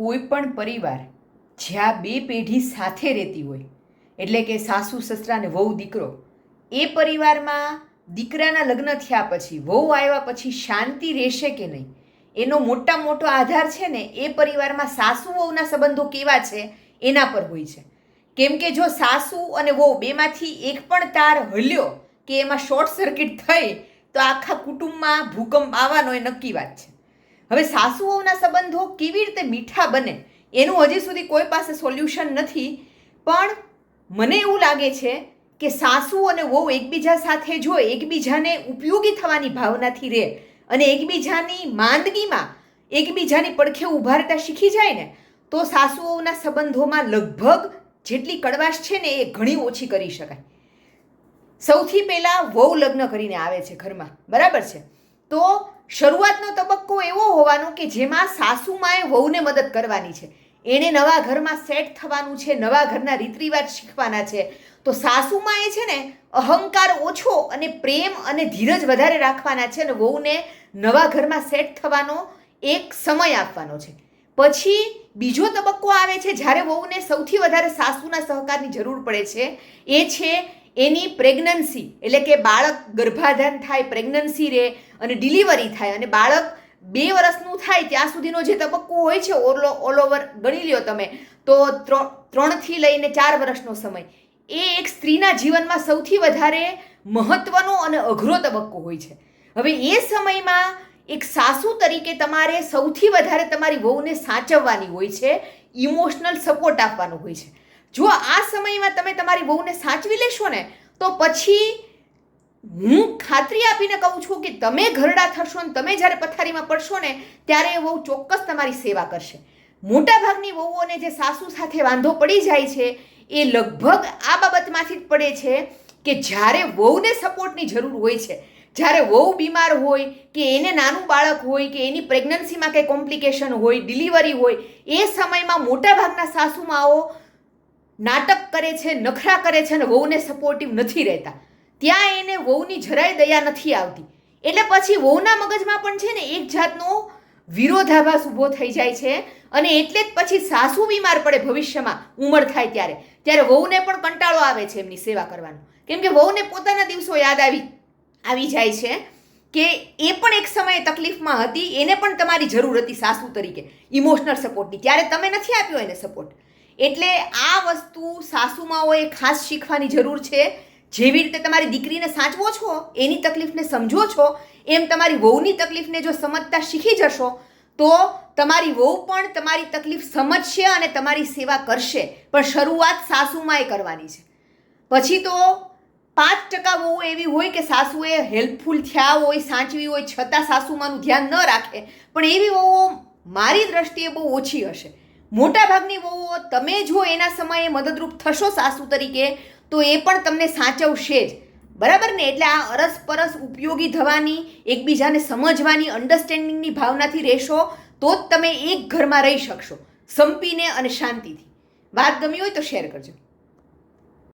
કોઈ પણ પરિવાર જ્યાં બે પેઢી સાથે રહેતી હોય, એટલે કે સાસુ, સસરા ને વહુ, દીકરો, એ પરિવારમાં દીકરાના લગ્ન થયા પછી, વહુ આવ્યા પછી શાંતિ રહેશે કે નહીં? એનો મોટા મોટો આધાર છે ને, એ પરિવારમાં સાસુ, વહુના સંબંધો કેવા છે, એના પર હોય છે. કેમ કે જો સાસુ અને વહુ બેમાંથી એક પણ તાર હલ્યો કે એમાં શોર્ટ સર્કિટ થઈ, તો આખા કુટુંબમાં ભૂકંપ આવવાનો એ નક્કી વાત છે. હવે સાસુ વહુના સંબંધો કેવી રીતે મીઠા બને, એનું હજી સુધી કોઈ પાસે સોલ્યુશન નથી, પણ મને એવું લાગે છે કે સાસુ અને વહુ એકબીજા સાથે જો એકબીજાને ઉપયોગી થવાની ભાવનાથી રહે અને એકબીજાની માંદગીમાં એકબીજાની પડખે ઊભા રહેતા શીખી જાય ને, તો સાસુ વહુના સંબંધોમાં લગભગ જેટલી કડવાશ છે ને એ ઘણી ઓછી કરી શકાય. સૌથી પહેલાં વહુ લગ્ન કરીને આવે છે ઘરમાં, બરાબર છે? તો શરૂઆતનો તબક્કો એવો હોવાનો કે જેમાં સાસુમાએ વહુને મદદ કરવાની છે. એણે નવા ઘરમાં સેટ થવાનું છે, નવા ઘરના રીત રિવાજ શીખવાના છે. તો સાસુમાએ છે ને, અહંકાર ઓછો અને પ્રેમ અને ધીરજ વધારે રાખવાના છે અને વહુને નવા ઘરમાં સેટ થવાનો એક સમય આપવાનો છે. પછી બીજો તબક્કો આવે છે, જ્યારે વહુને સૌથી વધારે સાસુના સહકારની જરૂર પડે છે. એ છે એની પ્રેગ્નન્સી એટલે કે બાળક ગર્ભાધાન થાય પ્રેગ્નન્સી રહે અને ડિલિવરી થાય, અને બાળક બે વર્ષનું થાય ત્યાં સુધીનો જે તબક્કો હોય છે ઓલો ઓલ ઓવર ગણી લ્યો તમે, તો ત્રણ ત્રણથી લઈને ચાર વર્ષનો સમય, એ એક સ્ત્રીના જીવનમાં સૌથી વધારે મહત્વનો અને અઘરો તબક્કો હોય છે. હવે એ સમયમાં એક સાસુ તરીકે તમારે સૌથી વધારે તમારી વહુને સાચવવાની હોય છે ઇમોશનલ સપોર્ટ આપવાનો હોય છે. જો આ સમયમાં તમે તમારી વહુને સાચવી લેશો ને, તો પછી હું ખાતરી આપીને કહું છું કે તમે ઘરડા થશો ને, તમે જ્યારે પથારીમાં પડશો ને, ત્યારે એ વહુ ચોક્કસ તમારી સેવા કરશે. મોટાભાગની વહુઓને જે સાસુ સાથે વાંધો પડી જાય છે, એ લગભગ આ બાબતમાંથી જ પડે છે કે જ્યારે વહુને સપોર્ટની જરૂર હોય છે, જ્યારે વહુ બીમાર હોય, કે એને નાનું બાળક હોય, કે એની પ્રેગ્નન્સીમાં કંઈ કોમ્પ્લિકેશન હોય, ડિલિવરી હોય, એ સમયમાં મોટાભાગના સાસુમાઓ નાટક કરે છે, નખરા કરે છે અને વહુને સપોર્ટિવ નથી રહેતા. ત્યાં એને વહુની જરાય દયા નથી આવતી. એટલે પછી વહુના મગજમાં પણ છે ને એક જાતનો વિરોધાભાસ ઊભો થઈ જાય છે અને એટલે જ પછી સાસુ બીમાર પડે ભવિષ્યમાં, ઉંમર થાય ત્યારે. ત્યારે વહુને પણ કંટાળો આવે છે એમની સેવા કરવાનો. કેમ કે વહુને પોતાના દિવસો યાદ આવી આવી જાય છે કે એ પણ એક સમયે તકલીફમાં હતી, એને પણ તમારી જરૂર હતી સાસુ તરીકે ઇમોશનલ સપોર્ટની ત્યારે તમે નથી આપ્યો એને સપોર્ટ એટલે આ વસ્તુ સાસુમાઓએ ખાસ શીખવાની જરૂર છે. જેવી રીતે તમારી દીકરીને સાચવો છો, એની તકલીફને સમજો છો, એમ તમારી વહુની તકલીફને જો સમજતા શીખી જશો, તો તમારી વહુ પણ તમારી તકલીફ સમજશે અને તમારી સેવા કરશે. પણ શરૂઆત સાસુમાએ કરવાની છે. પછી તો પાંચ ટકા વહુ એવી હોય કે સાસુએ હેલ્પફુલ થયા હોય, સાચવી હોય, છતાં સાસુમાનું ધ્યાન ન રાખે, પણ એવી વહુઓ મારી દ્રષ્ટિએ બહુ ઓછી હશે. મોટાભાગની વહુઓ તમે જો એના સમયે મદદરૂપ થશો સાસુ તરીકે, તો એ પણ તમને સાચવશે જ. બરાબર ને? એટલે આ અરસપરસ ઉપયોગી થવાની, એકબીજાને સમજવાની અન્ડરસ્ટેન્ડિંગની ભાવનાથી રહેશો, તો જ તમે એક ઘરમાં રહી શકશો. સંપીને અને શાંતિથી. વાત ગમી હોય તો શેર કરજો.